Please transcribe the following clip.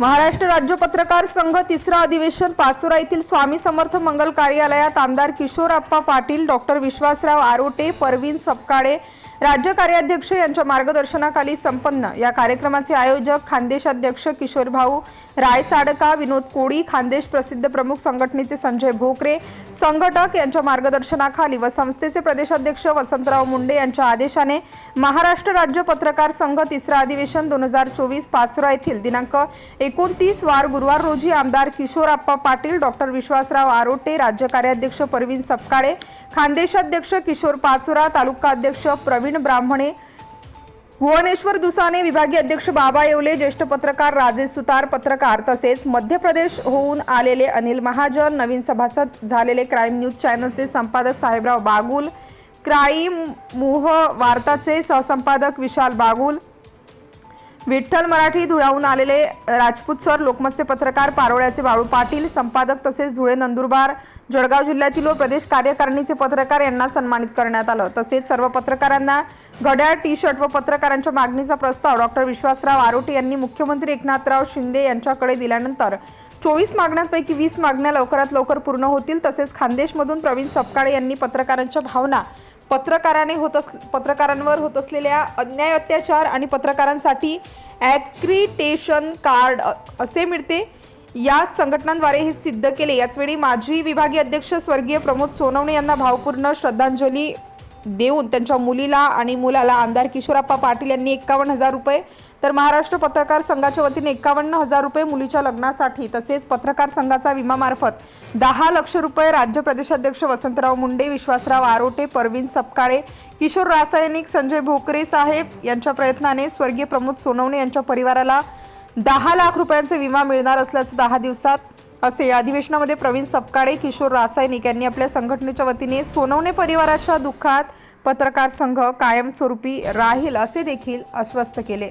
महाराष्ट्र राज्य पत्रकार संघ तिसरं अधिवेशन पाचोरा येथील स्वामी समर्थ मंगल कार्यालयात आमदार किशोरप्पा पाटील डॉक्टर विश्वासराव आरोटे परवीन सपकाळे राज्य कार्याध्यक्ष यांच्या मार्गदर्शनाखाली संपन्न. या कार्यक्रमाचे आयोजक खानदेशाध्यक्ष किशोरभाऊ किशोर भाऊ राय साडका विनोद कोळी खानदेश प्रसिद्ध प्रमुख संघटनेचे संजय भोकरे संघटक यांच्या मार्गदर्शनाखाली व संस्थेचे प्रदेशाध्यक्ष वसंतराव मुंडे यांच्या आदेशाने महाराष्ट्र राज्य पत्रकार संघ तिसरा अधिवेशन दोन हजार चोवीस पाचोरा येथील दिनांक एकोणतीस वार गुरुवार रोजी आमदार किशोरप्पा पाटील डॉक्टर विश्वासराव आरोटे राज्य कार्याध्यक्ष परवीन सपकाळे खानदेशाध्यक्ष किशोर पाचोरा तालुका अध्यक्ष प्रवीण ब्राह्मणे. भुवनेश्वर दुसाने विभागीय अध्यक्ष बाबा येवले ज्येष्ठ पत्रकार राजेश सुतार पत्रकार तसेच मध्य प्रदेश होऊन आलेले अनिल महाजन नवीन सभासद झालेले क्राईम न्यूज चॅनलचे संपादक साहेबराव बागुल क्राईम मोह वार्ताचे सहसंपादक विशाल बागुल विठ्ठल मराठी धुळाहून आलेले राजपूत सर लोकमतचे पत्रकार पारोळ्याचे बाळू पाटील संपादक तसेच धुळे नंदुरबार जळगाव जिल्ह्यातील व प्रदेश कार्यकारिणीचे पत्रकार यांना सन्मानित करण्यात आलं. तसेच सर्व पत्रकारांना घड्याळ टी शर्ट व पत्रकारांच्या मागणीचा प्रस्ताव डॉक्टर विश्वासराव आरोटे यांनी मुख्यमंत्री एकनाथराव शिंदे यांच्याकडे दिल्यानंतर चोवीस मागण्यांपैकी वीस मागण्या लवकरात लवकर पूर्ण होतील. तसेच खान्देशमधून प्रवीण सपकाळे यांनी पत्रकारांच्या भावना पत्रकाराने होत अस पत्रकारांवर होत असलेल्या अन्याय अत्याचार आणि पत्रकारांसाठी ॲक्रिटेशन कार्ड असे मिळते. या संघटनांद्वारे हे सिद्ध केले. याचवेळी माजी विभागीय अध्यक्ष स्वर्गीय प्रमोद सोनवणे यांना भावपूर्ण श्रद्धांजली देऊन त्यांच्या मुलीला आणि मुलाला आमदार किशोरप्पा पाटील यांनी एक्कावन्न हजार रुपये तर महाराष्ट्र पत्रकार संघाच्या वतीने एकावन्न हजार रुपये मुलीच्या लग्नासाठी तसेच पत्रकार संघाचा विमामार्फत दहा लक्ष रुपये राज्य प्रदेशाध्यक्ष वसंतराव मुंडे विश्वासराव आरोटे परवीन सपकाळे किशोर रासायनिक संजय भोकरे साहेब यांच्या प्रयत्नाने स्वर्गीय प्रमोद सोनवणे यांच्या परिवाराला दहा लाख रुपयांचे विमा मिळणार असल्याचं दहा दिवसात असे या अधिवेशनामध्ये प्रवीण सपकाळे किशोर रासायनिक यांनी आपल्या संघटनेच्या वतीने सोनवणे परिवाराच्या दुःखात पत्रकार संघ कायमस्वरूपी राहील असे देखील आश्वस्त केले.